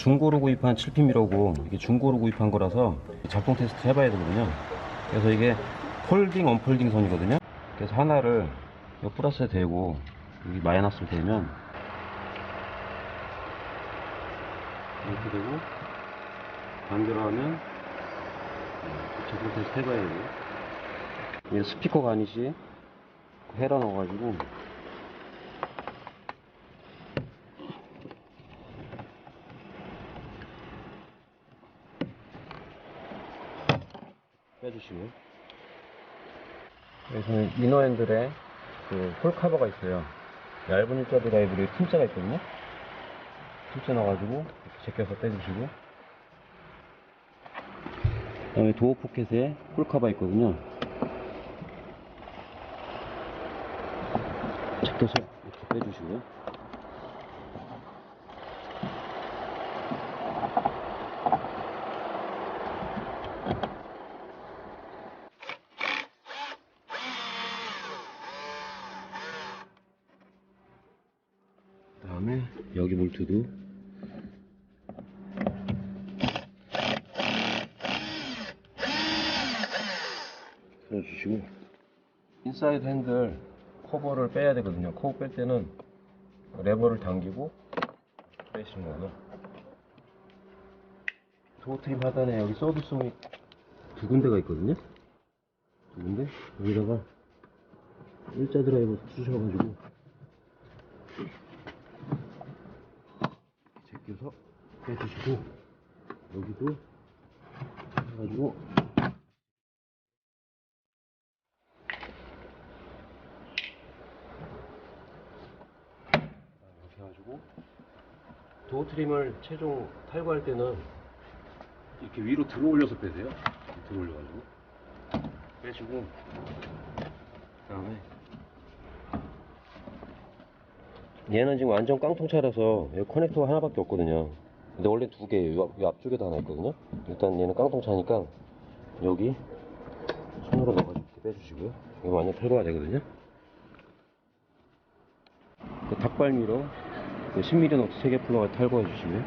중고로 구입한 7핀이라고 이게 중고로 구입한 거라서 작동 테스트 해봐야 되거든요. 그래서 이게 폴딩 언폴딩 선이거든요. 그래서 하나를 이 플러스에 대고 여기 마이너스를 대면 이렇게 되고 반대로 하면 작동 테스트 해봐야 되고 이게 스피커가 아니시 헤라 넣어가지고 빼주시고요. 여기서는 이너 핸들에 그 홀 카버가 있어요. 얇은 일자 드라이브로 틈자가 있거든요. 넣어가지고 이렇게 제껴서 빼주시고. 그다음에 도어 포켓에 홀 카버 있거든요. 제껴서 이렇게 빼주시고요. 그 다음에 여기 볼트도 풀어주시고 인사이드 핸들 커버를 빼야 되거든요. 커버 뺄 때는 레버를 당기고 빼시는 거고요. 도어 트림 하단에 여기 서비스홈이 두 군데가 있거든요. 두 군데 여기다가 일자 드라이버 쑤셔가지고 제껴서 빼주시고 여기도 해가지고. 이렇게 해가지고 도어 트림을 최종 탈거할 때는 이렇게 위로 들어 올려서 빼세요. 들어 올려가지고. 빼시고 그 다음에 얘는 지금 완전 깡통차라서 커넥터가 하나밖에 없거든요. 근데 원래 두 개, 요, 앞- 요 앞쪽에도 하나 있거든요. 일단 얘는 깡통 차니까 여기 손으로 넣어가지고 빼주시고요. 이거 완전 탈거가 되거든요. 그 닭발미러 10mm 너트 3개 플러가 탈거해 주시고요.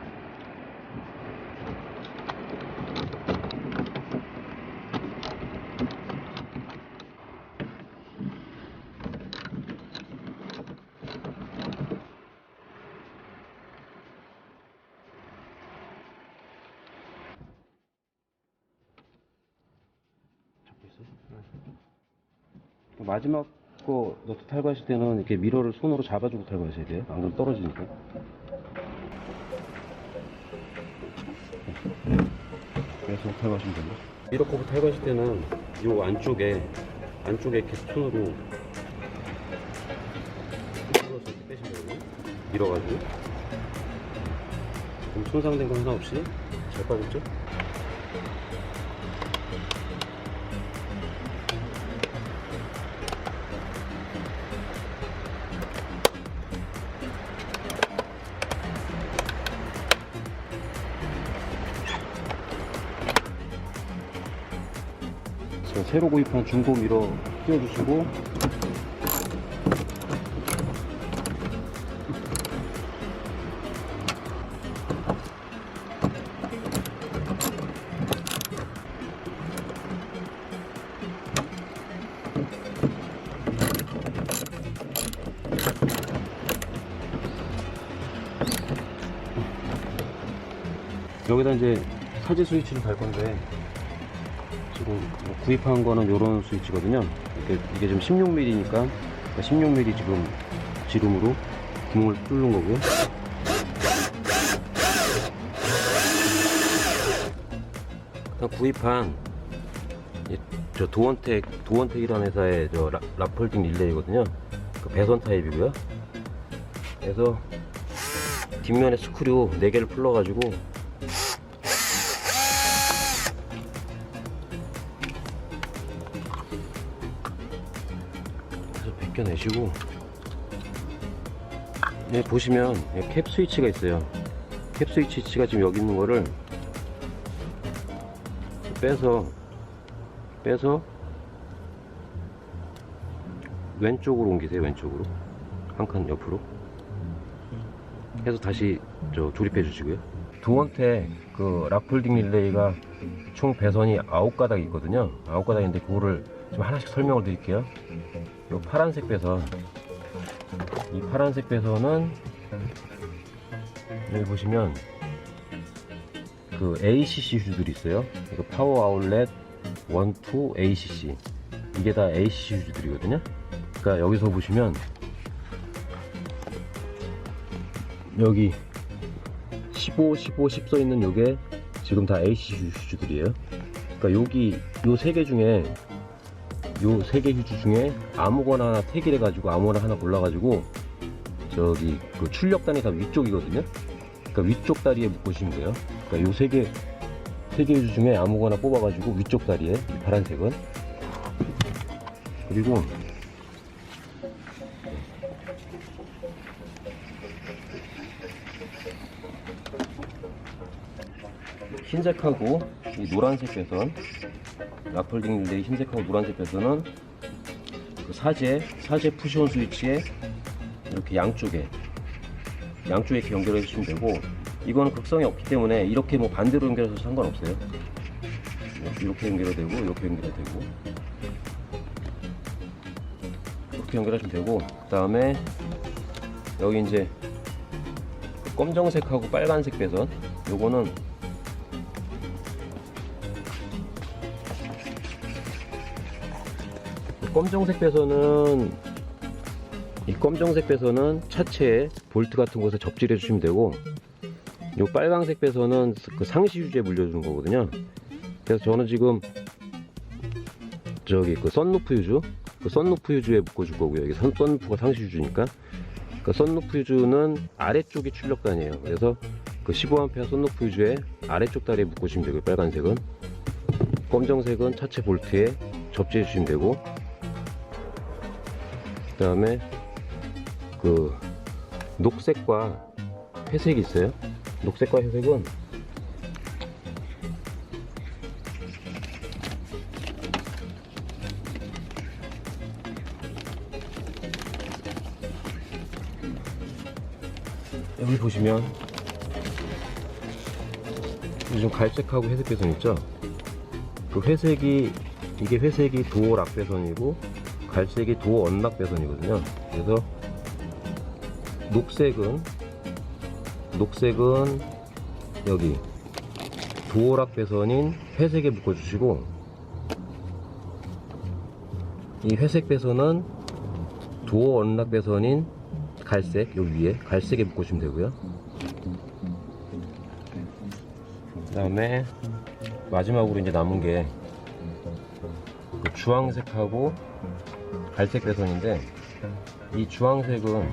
잡고 있어요? 네. 마지막 거 너트 탈거하실 때는 이렇게 미러를 손으로 잡아주고 탈거하셔야 돼요. 안 그러면 떨어지니까. 그래서 탈거하시면 됩니다. 미러 커브 탈거하실 때는 이 안쪽에 안쪽에 이렇게 손으로 밀어서 이렇게 빼시면 되거든요. 밀어가지고 그럼 손상된 거 하나 없이 잘 빠졌죠? 자, 새로 구입한 중고 미러 끼워주시고. 여기다 이제 사지 스위치를 달 건데 지금 뭐 구입한 거는 요런 스위치거든요. 이게, 이게 지금 16mm니까 16mm 지금 지름으로 구멍을 뚫는 거고요. 그다음 구입한 이- 저 도원텍 도원텍이라는 회사의 저 라, 라폴딩 릴레이거든요. 그 배선 타입이고요. 그래서 뒷면에 스크류 4개를 풀러가지고 내시고 여기 보시면 여기 캡 스위치가 있어요. 캡 스위치가 지금 여기 있는 거를 빼서 빼서 왼쪽으로 옮기세요 왼쪽으로. 한 칸 옆으로. 해서 다시 저 조립해 주시고요. 도원태 그 락폴딩 릴레이가 총 배선이 9가닥 있거든요. 9가닥인데 그거를 좀 하나씩 설명을 드릴게요. 요 파란색 배선. 이 파란색 배선은 여기 보시면 그 ACC 휴즈들이 있어요. 이거 파워 아울렛 1, 2 ACC. 이게 다 ACC 휴즈들이거든요. 그러니까 여기서 보시면 여기 15, 15, 10 써 있는 요게 지금 다 AC 휴즈들이에요. 그러니까 여기 요 세 개 중에 요 세 개 휴즈 중에 아무거나 하나 택일 해가지고 아무거나 하나 골라가지고 저기 그 출력단이 다 위쪽이거든요. 그러니까 위쪽 다리에 묶으시면 돼요. 그러니까 요 세 개, 세 개 휴즈 중에 아무거나 뽑아가지고 위쪽 다리에 이 파란색은 그리고 흰색하고 이 노란색 배선 라폴딩 릴레이 흰색하고 노란색 배선은 그 사제 사제 푸시온 스위치에 이렇게 양쪽에 양쪽에 이렇게 연결해 주시면 되고 이거는 극성이 없기 때문에 이렇게 뭐 반대로 연결해서 상관없어요. 이렇게 연결해도 되고 이렇게 연결해도 되고. 이렇게 연결하시면 되고 그 다음에 여기 이제 그 검정색하고 빨간색 배선 요거는 검정색 배선은 이 검정색 배선은 차체에 볼트 같은 곳에 접지를 해주시면 되고 이 빨강색 배선은 그 상시 유지에 물려주는 거거든요. 그래서 저는 지금 저기 그 썬루프 유즈 그 썬루프 유즈에 묶어줄 거고요. 여기 선, 썬루프가 상시 유즈니까 그 썬루프 유즈는 아래쪽이 출력단이에요. 그래서 그 15A 썬루프 유즈에 아래쪽 다리에 묶으시면 되고요. 빨간색은 검정색은 차체 볼트에 접지해 주시면 되고 그 다음에 그 녹색과 회색이 있어요. 녹색과 회색은 여기 보시면 요즘 갈색하고 회색 배선 있죠? 그 회색이 이게 회색이 도어 락 배선이고 갈색이 도어 언락 배선이거든요. 그래서 녹색은 녹색은 여기 도어락 배선인 회색에 묶어주시고 이 회색 배선은 도어 언락 배선인 갈색 여기 위에 갈색에 묶으시면 되고요. 그 다음에 마지막으로 이제 남은 게그 주황색하고 갈색 배선인데 이 주황색은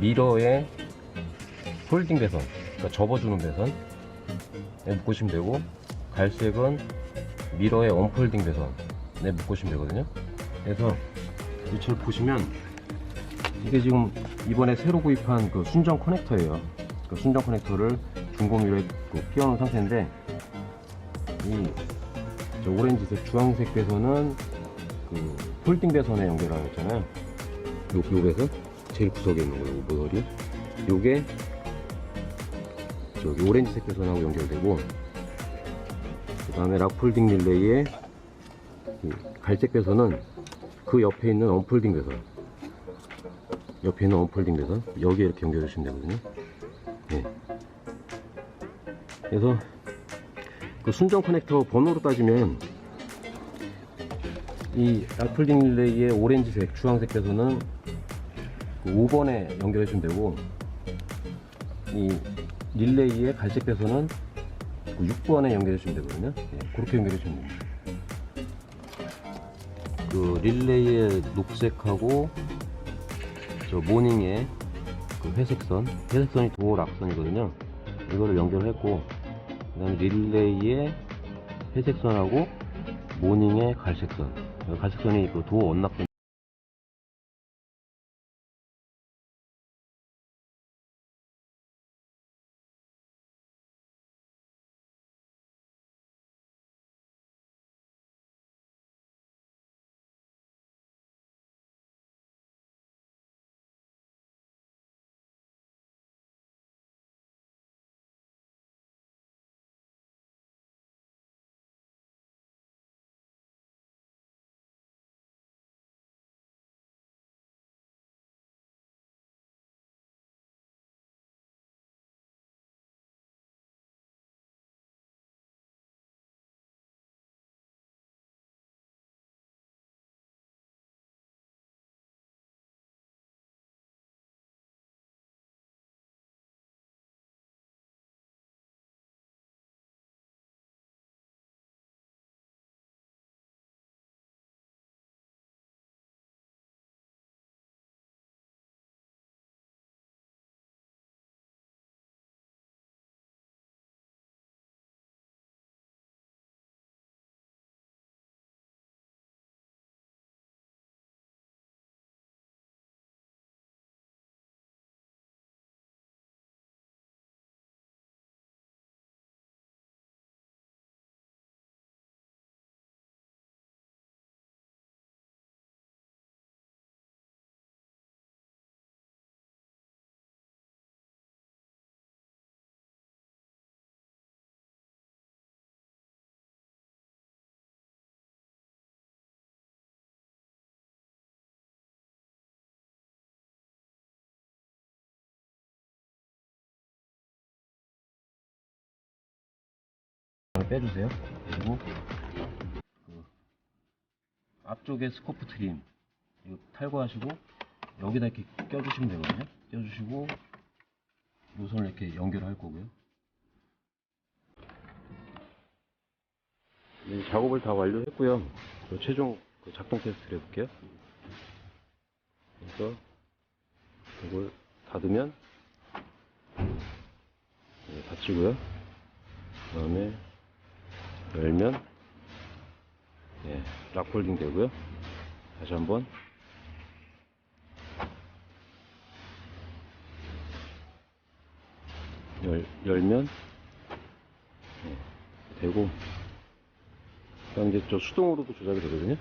미러에 폴딩 배선 그러니까 접어주는 배선에 묶으시면 되고 갈색은 미러에 언폴딩 배선에 묶으시면 되거든요. 그래서 이걸 보시면 이게 지금 이번에 새로 구입한 그 순정 커넥터예요. 그 순정 커넥터를 중고미러에 그 끼워놓은 상태인데 이저 오렌지색 주황색 배선은 그 폴딩 배선에 연결하고 있잖아요. 요, 요 배선 제일 구석에 있는 거예요. 모서리. 요게 저기 오렌지색 배선하고 연결되고 그 다음에 락폴딩 릴레이의 이 갈색 배선은 그 옆에 있는 언폴딩 배선 옆에 있는 언폴딩 배선 여기에 이렇게 연결해 주시면 되거든요. 네. 그래서 그 순정 커넥터 번호로 따지면 이 락폴딩 릴레이의 오렌지색, 주황색 그 5번에 연결해 주면 되고 이 릴레이의 갈색 그 6번에 연결해 주면 되거든요. 예, 그렇게 연결해 주면 됩니다. 그 릴레이의 녹색하고 저 모닝의 그 회색선, 회색선이 도어 락선이거든요. 이거를 연결했고 그 다음에 릴레이의 회색선하고 모닝의 갈색선 갈색선이 그 도어 언락 빼주세요. 그리고 그 앞쪽에 스코프 트림 이거 탈거하시고 여기다 이렇게 껴주시면 되거든요. 껴주시고 노선을 이렇게 연결할 거고요. 네, 작업을 다 완료했고요. 그 최종 그 작동 테스트를 해볼게요. 그래서 이걸 닫으면 네, 닫히고요. 그 다음에 열면 예, 락홀딩 되고요. 다시 한번 열, 열면 예, 되고 그다음 이제 저 수동으로도 조작이 되거든요.